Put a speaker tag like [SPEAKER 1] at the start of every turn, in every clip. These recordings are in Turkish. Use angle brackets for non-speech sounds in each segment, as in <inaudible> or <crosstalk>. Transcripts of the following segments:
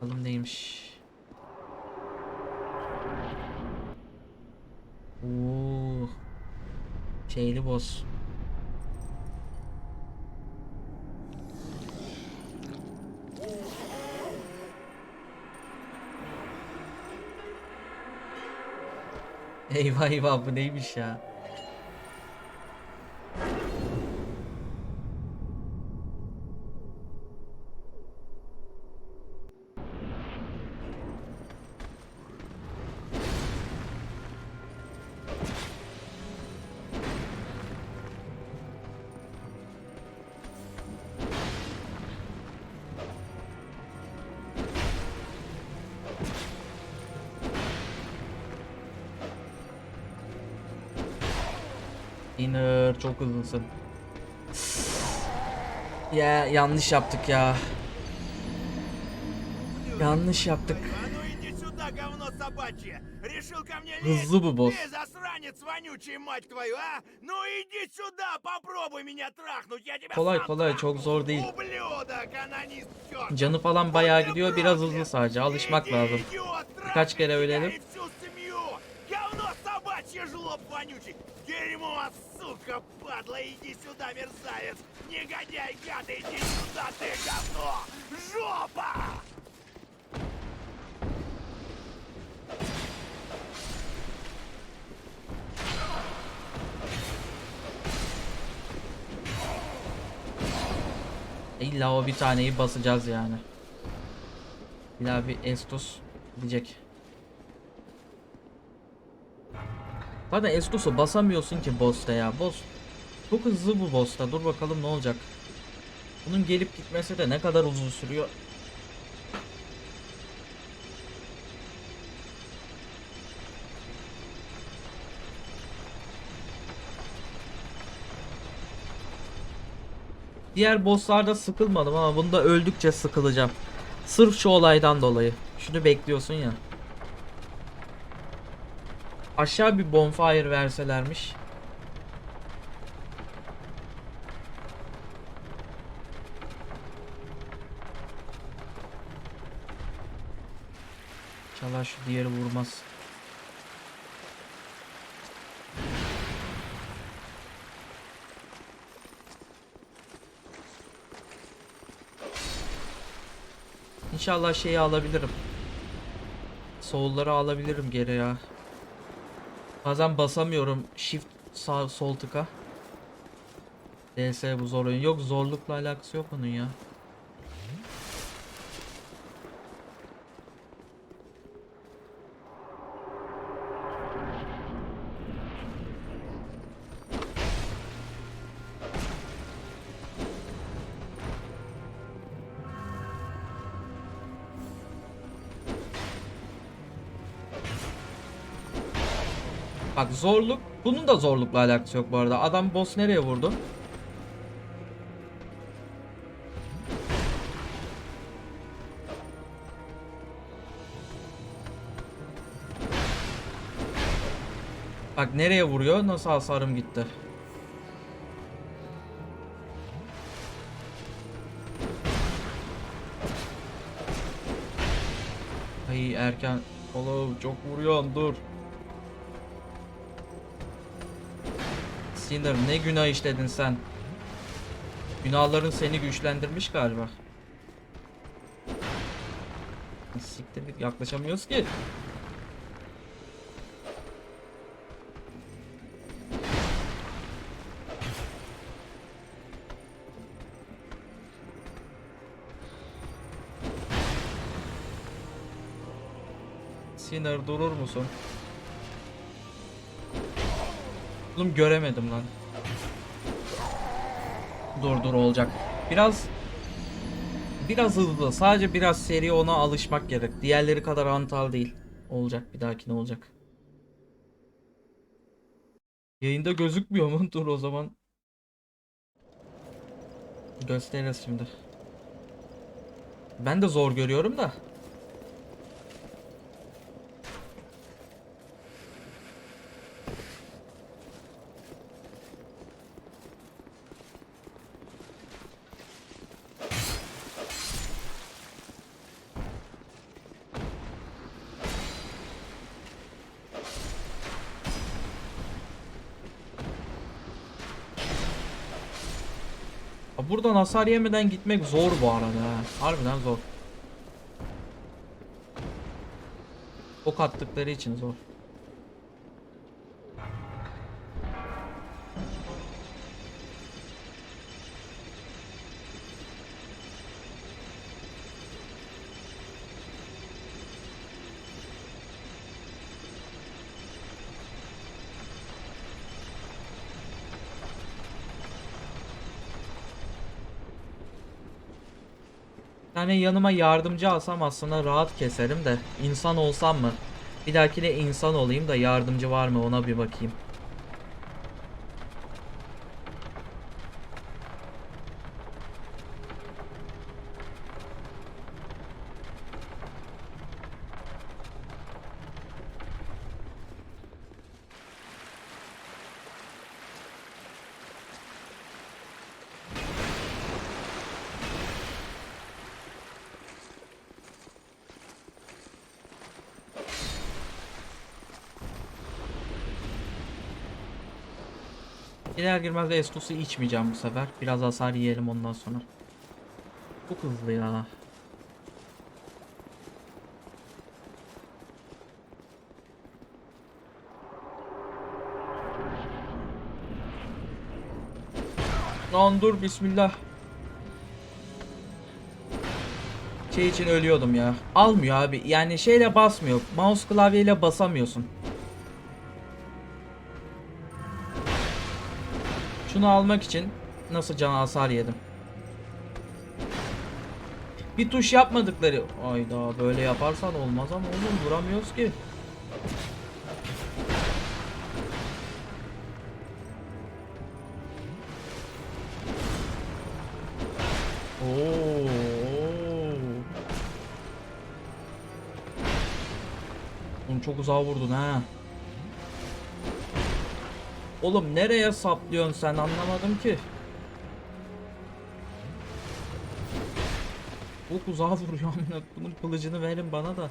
[SPEAKER 1] Bakalım neymiş. Oo. Şeyli boss. Eyvah eyvah bu neymiş ya? İnir çok hızlısın. Ya yanlış yaptık ya. Yanlış yaptık. Hızlı bu boss. Kolay kolay çok zor değil. Canı falan bayağı gidiyor biraz hızlı sadece alışmak lazım. Birkaç kere ölelim.
[SPEAKER 2] меня и всю семью. Говно собачье, жлоб вонючий! Дерьмо, сука, падла, иди сюда, мерзавец! Негодяй, гад, иди сюда, ты говно! Жопа!
[SPEAKER 1] İlla o bir taneyi basacağız yani. İlla bir Estus gidecek. Zaten Estus'u basamıyorsun ki boss'ta ya. Boss çok hızlı bu boss'ta. Dur bakalım ne olacak. Bunun gelip gitmesi de ne kadar uzun sürüyor. Diğer bosslarda sıkılmadım ama bunda öldükçe sıkılacağım. Sırf şu olaydan dolayı. Şunu bekliyorsun ya. Aşağı bir bonfire verselermiş. İnşallah şu diğeri vurmaz. İnşallah şeyi alabilirim. Soul'ları alabilirim geri ya. Bazen basamıyorum. Shift sağ sol tıka. DS bu zor oyun. Yok zorlukla alakası yok onun ya. Bak zorluk. Bunun da zorlukla alakası yok bu arada. Adam boss nereye vurdu? Bak nereye vuruyor? Nasıl hasarım gitti? Ay erken. Oğlum çok vuruyorsun dur. Sinir ne günah işledin sen? Günahların seni güçlendirmiş galiba. Siktir git yaklaşamıyoruz ki. Sinir durur musun? Oğlum göremedim lan. Dur dur olacak. Biraz biraz hızlı. Sadece biraz seri ona alışmak gerek. Diğerleri kadar antal değil. Olacak bir dahaki ne olacak? Yayında gözükmüyor mu? <laughs> Dur o zaman. Gösteririz şimdi. Ben de zor görüyorum da. Ha, Buradan hasar yemeden gitmek zor bu arada ha. Harbiden zor. Ok attıkları için zor. Tane yanıma yardımcı alsam aslında rahat keserim de insan olsam mı? Bir dahakine insan olayım da yardımcı var mı ona bir bakayım. Girer girmez de Estus'u içmeyeceğim bu sefer. Biraz hasar yiyelim ondan sonra. Çok hızlı ya. Lan dur bismillah. Şey için ölüyordum ya. Almıyor abi. Yani şeyle basmıyor. Mouse klavyeyle basamıyorsun. Şunu almak için nasıl can hasar yedim. Bir tuş yapmadıkları. Ayda böyle yaparsan olmaz ama oğlum vuramıyoruz ki. Oo. Onu çok uzağa vurdun ha. Oğlum nereye saplıyorsun sen anlamadım ki. Çok uzağa vuruyor <laughs> amına bunun kılıcını verin bana da.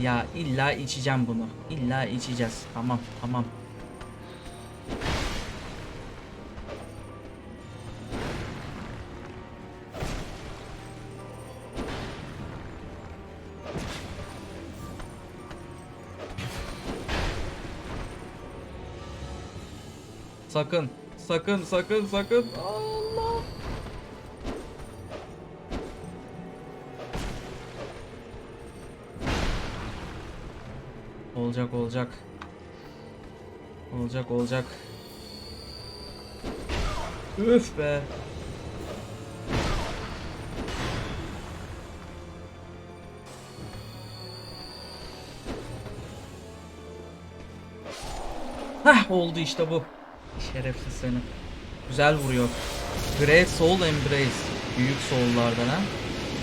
[SPEAKER 1] Ya illa içeceğim bunu. İlla içeceğiz. Tamam tamam. Sakın. Sakın sakın sakın. Allah. Olacak olacak. Olacak olacak. Üf be. Heh oldu işte bu. Şerefsiz seni. Güzel vuruyor. Great Soul Embrace. Büyük soullardan ha.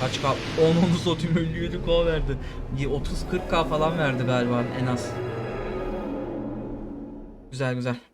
[SPEAKER 1] Kaç <laughs> k? 10 satayım 57k verdi. 30-40k falan verdi galiba en az. Güzel güzel.